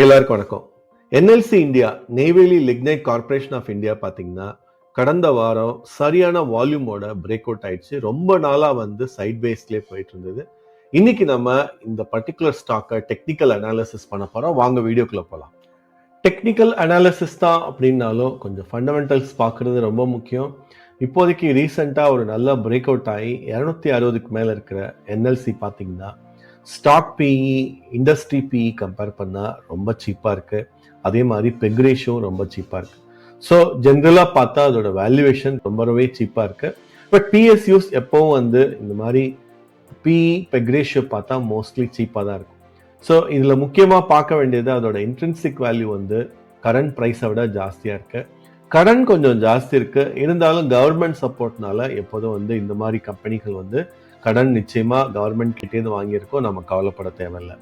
எல்லாருக்கும் வணக்கம். NLC India Neyveli lignite corporation of India பார்த்தீங்கன்னா கடந்த வாரம் சரியான வால்யூமோட பிரேக் அவுட் ஆயிடுச்சு. ரொம்ப நாளாக வந்து சைட் பேஸ்லேயே போயிட்டு இருந்தது. இன்னைக்கு நம்ம இந்த பர்டிகுலர் ஸ்டாக்கை டெக்னிக்கல் அனாலிசிஸ் பண்ண போகிறோம் வாங்க வீடியோக்குள்ள போகலாம் டெக்னிக்கல் அனாலிசிஸ் தான் அப்படின்னாலும் கொஞ்சம் ஃபண்டமெண்டல்ஸ் பார்க்குறது ரொம்ப முக்கியம். இப்போதைக்கு ரீசெண்டாக ஒரு நல்ல பிரேக் அவுட் ஆகி இரநூத்தி அறுபதுக்கு மேலே இருக்கிற என்எல்சி பார்த்தீங்கன்னா stock PE industry PE compare பண்ணால் ரொம்ப சீப்பாக இருக்கு. அதே மாதிரி பெக் ரேஷியோ ரொம்ப சீப்பாக இருக்கு. ஸோ ஜென்ரலாக பார்த்தா அதோட வேல்யூவேஷன் ரொம்பவே சீப்பாக இருக்கு. பட் பிஎஸ்யூஸ் எப்போவும் வந்து இந்த மாதிரி பிஇ பெக் ரேஷியோ பார்த்தா மோஸ்ட்லி சீப்பாக தான் இருக்கும். ஸோ இதில் முக்கியமாக பார்க்க வேண்டியது அதோட இன்ட்ரென்சிக் வேல்யூ வந்து கரண்ட் ப்ரைஸை விட ஜாஸ்தியாக இருக்கு. கடன் கொஞ்சம் ஜாஸ்தி இருக்குது இருந்தாலும் கவர்மெண்ட் சப்போர்ட்னால எப்போதும் வந்து இந்த மாதிரி கம்பெனிகள் வந்து கடன் நிச்சயமாக கவர்மெண்ட் கிட்டேருந்து வாங்கியிருக்கோம் நம்ம கவலைப்பட தேவையில்லை.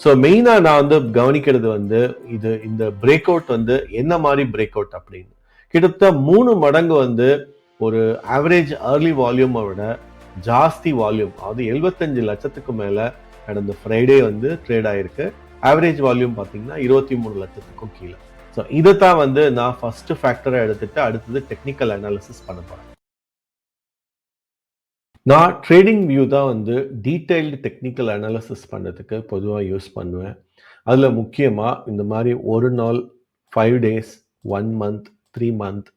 ஸோ மெயினாக நான் வந்து கவனிக்கிறது வந்து இது இந்த பிரேக் அவுட் வந்து என்ன மாதிரி பிரேக் அவுட் அப்படின்னு. கிட்டத்தட்ட மூணு மடங்கு வந்து ஒரு ஆவரேஜ் ஏர்லி வால்யூமை விட ஜாஸ்தி வால்யூம் அதாவது எழுபத்தஞ்சு லட்சத்துக்கு மேலே கடந்த ஃப்ரைடே வந்து ட்ரேட் ஆகிருக்கு ஆவரேஜ் வால்யூம் பார்த்தீங்கன்னா இருபத்தி மூணு லட்சத்துக்கும் கீழே. ஸோ இதை தான் வந்து நான் ஃபஸ்ட்டு ஃபேக்டரை எடுத்துகிட்டு அடுத்தது டெக்னிக்கல் அனாலிசிஸ் பண்ண போகிறேன் நான் ட்ரேடிங் வியூ தான் வந்து டீட்டெயில்டு டெக்னிக்கல் அனாலிசிஸ் பண்ணுறதுக்கு பொதுவாக யூஸ் பண்ணுவேன். அதில் முக்கியமாக இந்த மாதிரி ஒரு நாள் five days one month three month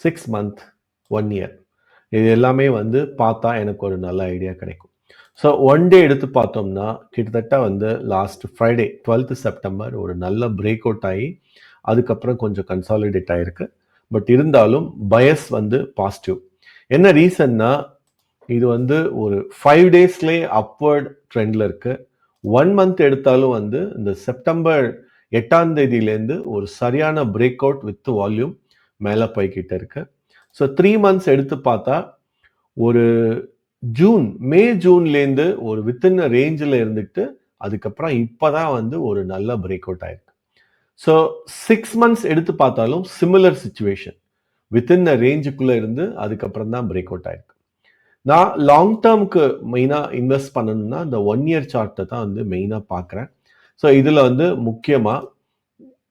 six month one year இது எல்லாமே வந்து பார்த்தா எனக்கு ஒரு நல்ல ஐடியா கிடைக்கும். ஸோ ஒன் டே எடுத்து பார்த்தோம்னா கிட்டத்தட்ட வந்து லாஸ்ட் ஃப்ரைடே டுவெல்த்து செப்டம்பர் ஒரு நல்ல பிரேக் அவுட் ஆகி அதுக்கப்புறம் கொஞ்சம் கன்சாலிடேட் ஆகிருக்கு பட் இருந்தாலும் பயஸ் வந்து பாசிட்டிவ் என்ன ரீசன்னா இது வந்து ஒரு ஃபைவ் டேஸ்லேயே அப்வர்ட் ட்ரெண்டில் இருக்குது ஒன் மந்த் எடுத்தாலும் வந்து இந்த செப்டம்பர் எட்டாம் தேதியிலேருந்து ஒரு சரியான பிரேக் அவுட் வித் வால்யூம் மேலே போய்கிட்ட இருக்கு. ஸோ த்ரீ மந்த்ஸ் எடுத்து பார்த்தா ஒரு ஜூன் மே ஜூன்லேருந்து ஒரு வித்தின் ரேஞ்சில் இருந்துட்டு அதுக்கப்புறம் இப்போ தான் வந்து ஒரு நல்ல பிரேக் அவுட் ஆயிருக்கு. ஸோ சிக்ஸ் மந்த்ஸ் எடுத்து பார்த்தாலும் சிமிலர் சுச்சுவேஷன் வித்தின் த ரேஞ்சுக்குள்ளே இருந்து அதுக்கப்புறம் தான் பிரேக் அவுட் ஆயிருக்கு. நான் லாங் டேர்முக்கு மெயினாக இன்வெஸ்ட் பண்ணணும்னா இந்த ஒன் இயர் சார்ட்டை தான் வந்து மெயினாக பார்க்குறேன் ஸோ இதில் வந்து முக்கியமாக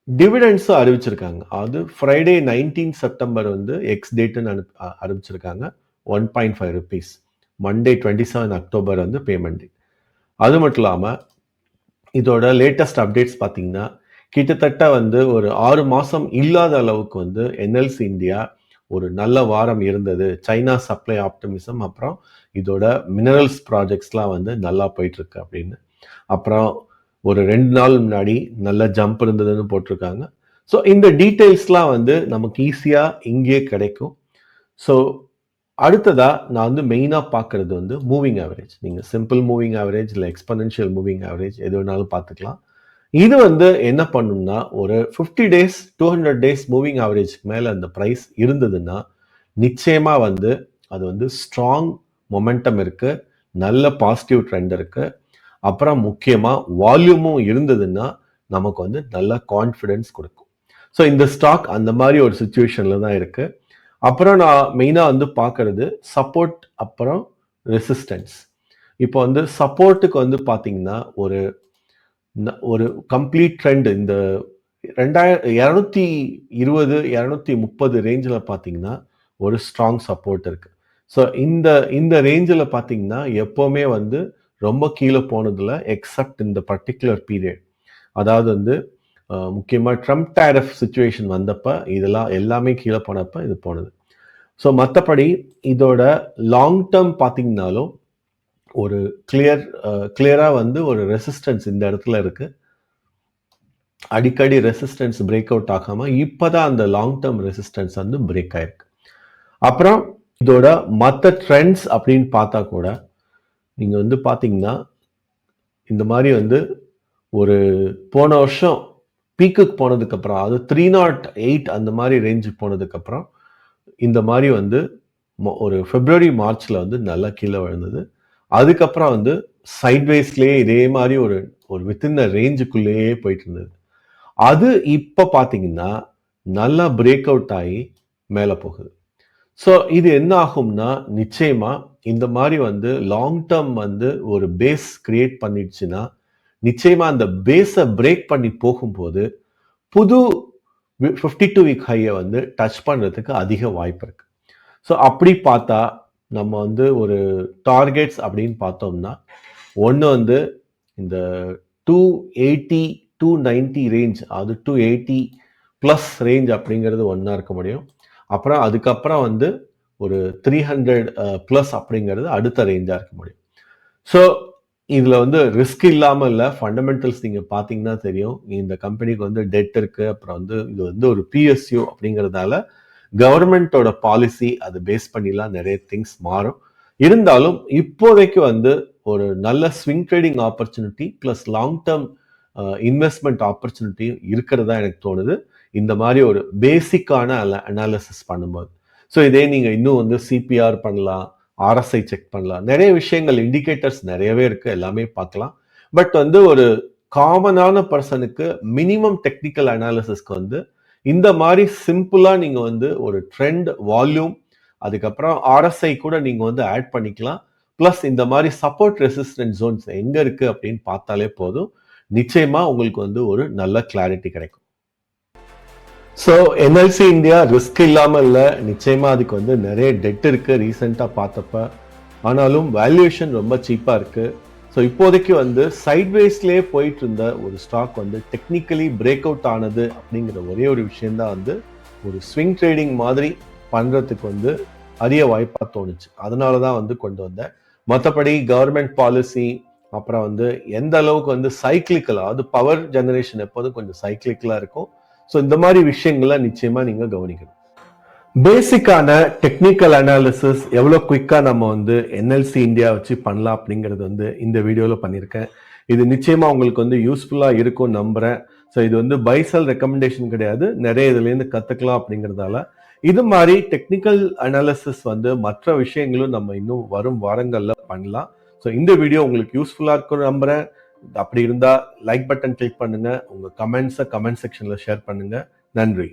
டிவிடெண்ட்ஸும் அறிவிச்சிருக்காங்க. அது ஃப்ரைடே நைன்டீன் செப்டம்பர் வந்து எக்ஸ் டேட்டுன்னு அனு அறிவிச்சிருக்காங்க. One point five rupees Monday twenty seven October வந்து பேமெண்ட் டேட் அது மட்டும் இல்லாமல் இதோட லேட்டஸ்ட் அப்டேட்ஸ் பார்த்தீங்கன்னா கிட்டத்தட்ட வந்து ஒரு ஆறு மாதம் இல்லாத அளவுக்கு வந்து என்எல்சி இந்தியா ஒரு நல்ல வாரம் இருந்தது. சைனா சப்ளை ஆப்டமிசம் அப்புறம் இதோட மினரல்ஸ் ப்ராஜெக்ட்ஸ்லாம் வந்து நல்லா போயிட்டுருக்கு அப்படின்னு. அப்புறம் ஒரு ரெண்டு நாள் முன்னாடி நல்ல ஜம்ப் இருந்ததுன்னு போட்டிருக்காங்க. ஸோ இந்த டீட்டெயில்ஸ்லாம் வந்து நமக்கு ஈஸியாக இங்கேயே கிடைக்கும். ஸோ அடுத்ததாக நான் வந்து மெயினாக பார்க்கறது வந்து மூவிங் ஆவரேஜ் நீங்கள் சிம்பிள் மூவிங் ஆவரேஜ் இல்லை எக்ஸ்பனன்ஷியல் மூவிங் ஆவரேஜ் எது வேணாலும் பார்த்துக்கலாம். இது வந்து என்ன பண்ணும்னா ஒரு fifty days to hundred days moving ஆவரேஜ்க்கு மேலே அந்த ப்ரைஸ் இருந்ததுன்னா நிச்சயமா வந்து அது வந்து ஸ்ட்ராங் மொமெண்டம் இருக்கு நல்ல பாசிட்டிவ் ட்ரெண்ட் இருக்கு. அப்புறம் முக்கியமாக வால்யூமும் இருந்ததுன்னா நமக்கு வந்து நல்ல கான்ஃபிடென்ஸ் கொடுக்கும். ஸோ இந்த ஸ்டாக் அந்த மாதிரி ஒரு சுச்சுவேஷனில் தான் இருக்கு. அப்புறம் நான் மெயினாக வந்து பார்க்கறது சப்போர்ட் அப்புறம் ரெசிஸ்டன்ஸ் இப்போ வந்து சப்போர்ட்டுக்கு வந்து பார்த்தீங்கன்னா ஒரு ஒரு கம்ப்ளீட் ட்ரெண்ட் இந்த ரெண்டாயிர இரநூத்தி இருபது இரநூத்தி முப்பது ரேஞ்சில் பார்த்தீங்கன்னா ஒரு ஸ்ட்ராங் சப்போர்ட் இருக்குது ஸோ இந்த இந்த ரேஞ்சில் பார்த்தீங்கன்னா எப்போவுமே வந்து ரொம்ப கீழே போனதில் எக்ஸப்ட் இந்த பர்டிகுலர் பீரியட் அதாவது வந்து முக்கியமாக ட்ரம்ப் டேரஃப் சுச்சுவேஷன் வந்தப்போ இதெல்லாம் எல்லாமே கீழே போனப்போ இது போனது. ஸோ மற்றபடி இதோட லாங் டேர்ம் பார்த்தீங்கன்னாலும் ஒரு கிளியர் கிளியராக வந்து ஒரு ரெசிஸ்டன்ஸ் இந்த இடத்துல இருக்குது அடிக்கடி ரெசிஸ்டன்ஸ் பிரேக் அவுட் ஆகாமல் இப்போ தான் அந்த லாங் டேர்ம் ரெசிஸ்டன்ஸ் வந்து பிரேக் ஆயிருக்கு. அப்புறம் இதோட மற்ற ட்ரெண்ட்ஸ் அப்படின்னு பார்த்தா கூட நீங்கள் வந்து பார்த்தீங்கன்னா இந்த மாதிரி வந்து ஒரு போன வருஷம் பீக்குக்கு போனதுக்கப்புறம் அது த்ரீ நாட் எயிட் அந்த மாதிரி ரேஞ்சுக்கு போனதுக்கப்புறம் இந்த மாதிரி வந்து ஒரு ஃபெப்ரவரி மார்ச்சில் வந்து நல்லா கீழே விழுந்தது. அதுக்கப்புறம் வந்து சைட்வேஸ்லேயே இதே மாதிரி ஒரு ஒரு வித்தின் ரேஞ்சுக்குள்ளேயே போயிட்டு இருந்தது. அது இப்போ பார்த்தீங்கன்னா நல்லா பிரேக் அவுட் ஆகி மேலே போகுது. ஸோ இது என்ன ஆகும்னா நிச்சயமாக இந்த மாதிரி வந்து லாங் டேர்ம் வந்து ஒரு பேஸ் கிரியேட் பண்ணிடுச்சுன்னா நிச்சயமாக அந்த பேஸை பிரேக் பண்ணி போகும்போது புது ஃபிஃப்டி டூ வீக் ஹையை வந்து டச் பண்ணுறதுக்கு அதிக வாய்ப்பு இருக்குது ஸோ அப்படி பார்த்தா நம்ம வந்து ஒரு டார்கெட்ஸ் அப்படின்னு பார்த்தோம்னா ஒன்று வந்து இந்த two eighty to ninety range அது டூ எயிட்டி ப்ளஸ் ரேஞ்ச் அப்படிங்கிறது ஒன்றா இருக்க முடியும். அப்புறம் அதுக்கப்புறம் வந்து ஒரு த்ரீ ஹண்ட்ரட் ப்ளஸ் அப்படிங்கிறது அடுத்த ரேஞ்சாக இருக்க முடியும். ஸோ இதில் வந்து ரிஸ்க் இல்லாமல் இல்லை ஃபண்டமெண்டல்ஸ் நீங்கள் பார்த்தீங்கன்னா தெரியும். இந்த கம்பெனிக்கு வந்து டெட் இருக்குது அப்புறம் வந்து இது வந்து ஒரு பிஎஸ்யூ அப்படிங்கிறதால கவர்மெண்ட்டோட பாலிசி அது பேஸ் பண்ணிலாம் நிறைய திங்ஸ் மாறும். இருந்தாலும் இப்போதைக்கு வந்து ஒரு நல்ல swing trading opportunity plus long term investment ஆப்பர்ச்சுனிட்டியும் இருக்கிறதா எனக்கு தோணுது. இந்த மாதிரி ஒரு பேசிக்கான அனாலிசிஸ் பண்ணும்போது. ஸோ இதே நீங்கள் இன்னும் வந்து சிபிஆர் பண்ணலாம் ஆர்எஸ்ஐ செக் பண்ணலாம். நிறைய விஷயங்கள் இண்டிகேட்டர்ஸ் நிறையவே இருக்குது எல்லாமே பார்க்கலாம். பட் வந்து ஒரு காமனான பர்சனுக்கு மினிமம் டெக்னிக்கல் அனாலிசிஸ்க்கு வந்து இந்த மாதிரி சிம்பிளாக நீங்கள் வந்து ஒரு ட்ரெண்ட் வால்யூம் அதுக்கப்புறம் ஆர்எஸ்ஐ கூட நீங்கள் வந்து ஆட் பண்ணிக்கலாம். ப்ளஸ் இந்த மாதிரி சப்போர்ட் ரெசிஸ்டன்ட் ஜோன்ஸ் எங்கே இருக்குது அப்படின்னு பார்த்தாலே போதும். நிச்சயமாக உங்களுக்கு வந்து ஒரு நல்ல கிளாரிட்டி கிடைக்கும். ஸோ என்எல்சி இந்தியா ரிஸ்க் இல்லாமல் இல்லை. நிச்சயமாக அதுக்கு வந்து நிறைய டெட் இருக்குது ரீசெண்டாக பார்த்தப்ப. ஆனாலும் வேல்யூவேஷன் ரொம்ப சீப்பாக இருக்குது ஸோ இப்போதைக்கு வந்து சைட்வேஸ்லேயே போயிட்டு இருந்த ஒரு ஸ்டாக் வந்து டெக்னிக்கலி பிரேக் அவுட் ஆனது அப்படிங்கிற ஒரே ஒரு விஷயந்தான் வந்து ஒரு ஸ்விங் ட்ரேடிங் மாதிரி பண்ணுறதுக்கு வந்து அரிய வாய்ப்பாக தோணுச்சு. அதனால தான் வந்து கொண்டு வந்தேன் மற்றபடி கவர்மெண்ட் பாலிசி அப்புறம் வந்து எந்த அளவுக்கு வந்து சைக்கிளிக்கலாக அது பவர் ஜெனரேஷன் எப்போதும் கொஞ்சம் சைக்கிளிக்கலாக இருக்கும். ஸோ இந்த மாதிரி விஷயங்கள்லாம் நிச்சயமாக நீங்கள் கவனிக்கணும். பேசிக்கான டெக்னிக்கல் அனாலிசிஸ் எவ்வளோ குயிக்காக நம்ம வந்து என்எல்சி இந்தியா வச்சு பண்ணலாம் அப்படிங்கிறது வந்து இந்த வீடியோவில் பண்ணியிருக்கேன். இது நிச்சயமாக உங்களுக்கு வந்து யூஸ்ஃபுல்லாக இருக்கும் நம்புகிறேன் ஸோ இது வந்து பைசல் ரெக்கமெண்டேஷன் கிடையாது. நிறைய இதுலேருந்து கற்றுக்கலாம் அப்படிங்கிறதால. இது மாதிரி டெக்னிக்கல் அனாலிசிஸ் வந்து மற்ற விஷயங்களும் நம்ம இன்னும் வரும் வாரங்களில் பண்ணலாம். ஸோ இந்த வீடியோ உங்களுக்கு யூஸ்ஃபுல்லாக இருக்கும் நம்புகிறேன் அப்படி இருந்தால் லைக் பட்டன் கிளிக் பண்ணுங்கள் உங்கள் கமெண்ட்ஸை கமெண்ட் செக்ஷனில் ஷேர் பண்ணுங்கள் நன்றி.